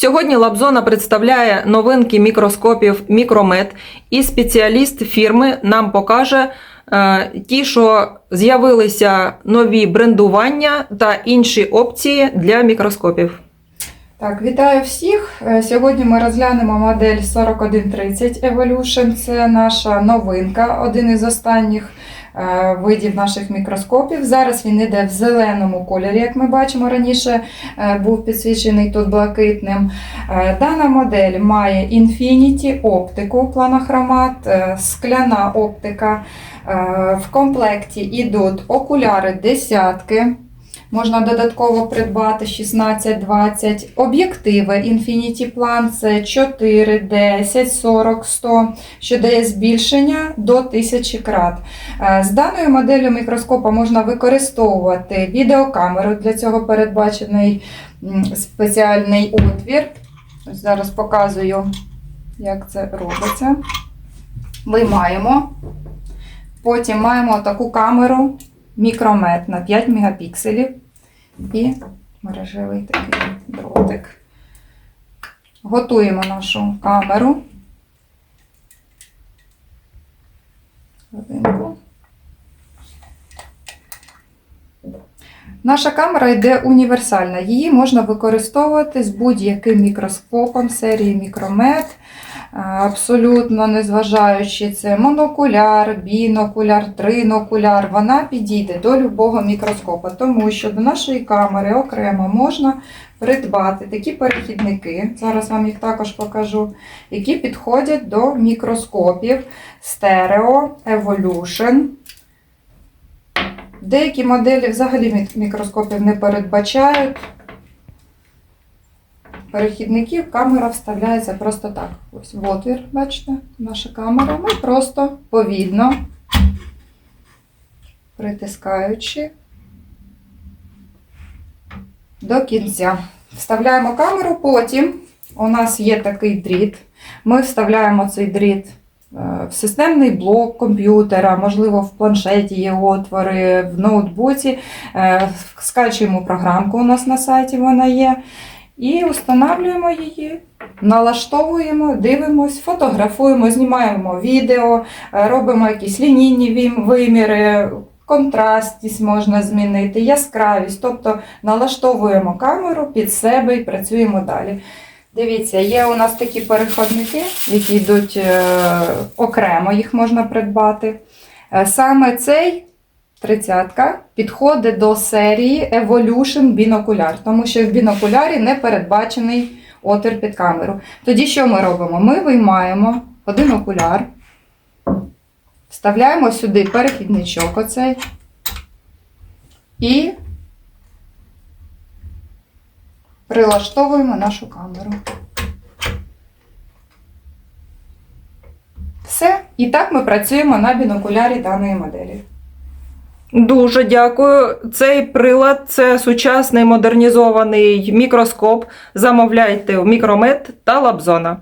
Сьогодні Лабзона представляє новинки мікроскопів Мікромет, і спеціаліст фірми нам покаже е, ті, що з'явилися нові брендування та інші опції для мікроскопів. Так, вітаю всіх. Е, Сьогодні ми розглянемо модель 4130 Evolution. Це наша новинка, один із останніх е, видів наших мікроскопів. Зараз він йде в зеленому кольорі, як ми бачимо раніше, е, був підсвічений тут блакитним. Дана модель має Infinity оптику, планохромат, скляна оптика. В комплекті йдуть окуляри десятки. Можна додатково придбати 16-20 об'єктиви Infinity Plan це 4, 10, 40, 100, що дає збільшення до 1000 крат. Е, З даною моделлю мікроскопа можна використовувати відеокамеру. Для цього передбачений спеціальний отвір. Зараз показую, як це робиться. Виймаємо. Потім маємо таку камеру мікромет на 5 мегапікселів і мережевий такий дротик. Готуємо нашу камеру. Хвилинку. Наша камера йде універсальна. Її можна використовувати з будь-яким мікроскопом серії мікромет. Абсолютно незважаючи це монокуляр, бінокуляр, тринокуляр, вона підійде до любого мікроскопа, тому що до нашої камери окремо можна придбати такі перехідники, зараз вам їх також покажу, які підходять до мікроскопів Stereo, Evolution. Деякі моделі взагалі мікроскопів не передбачають. Перехідників камера вставляється просто так. Ось в отвір, бачите, наша камера. Ми просто повільно, притискаючи до кінця. Вставляємо камеру, потім у нас є такий дріт. Ми вставляємо цей дріт е, в системний блок комп'ютера, можливо, в планшеті є отвори, в ноутбуці. Е, Скачуємо програмку у нас на сайті, вона є. І встановлюємо її, налаштовуємо, дивимось, фотографуємо, знімаємо відео, е, робимо якісь лінійні виміри, контрастність можна змінити, яскравість. Тобто налаштовуємо камеру під себе і працюємо далі. Дивіться, є у нас такі переходники, які йдуть е, окремо, їх можна придбати. Е, Саме цей тридцятка підходить до серії Evolution бінокуляр, тому що в бінокулярі не передбачений отвір під камеру. Тоді що ми робимо? Ми виймаємо один окуляр, вставляємо сюди перехідничок оцей і прилаштовуємо нашу камеру. Все. І так ми працюємо на бінокулярі даної моделі. Дуже дякую. Цей прилад це сучасний модернізований мікроскоп. Замовляйте в Мікромет та Лабзона.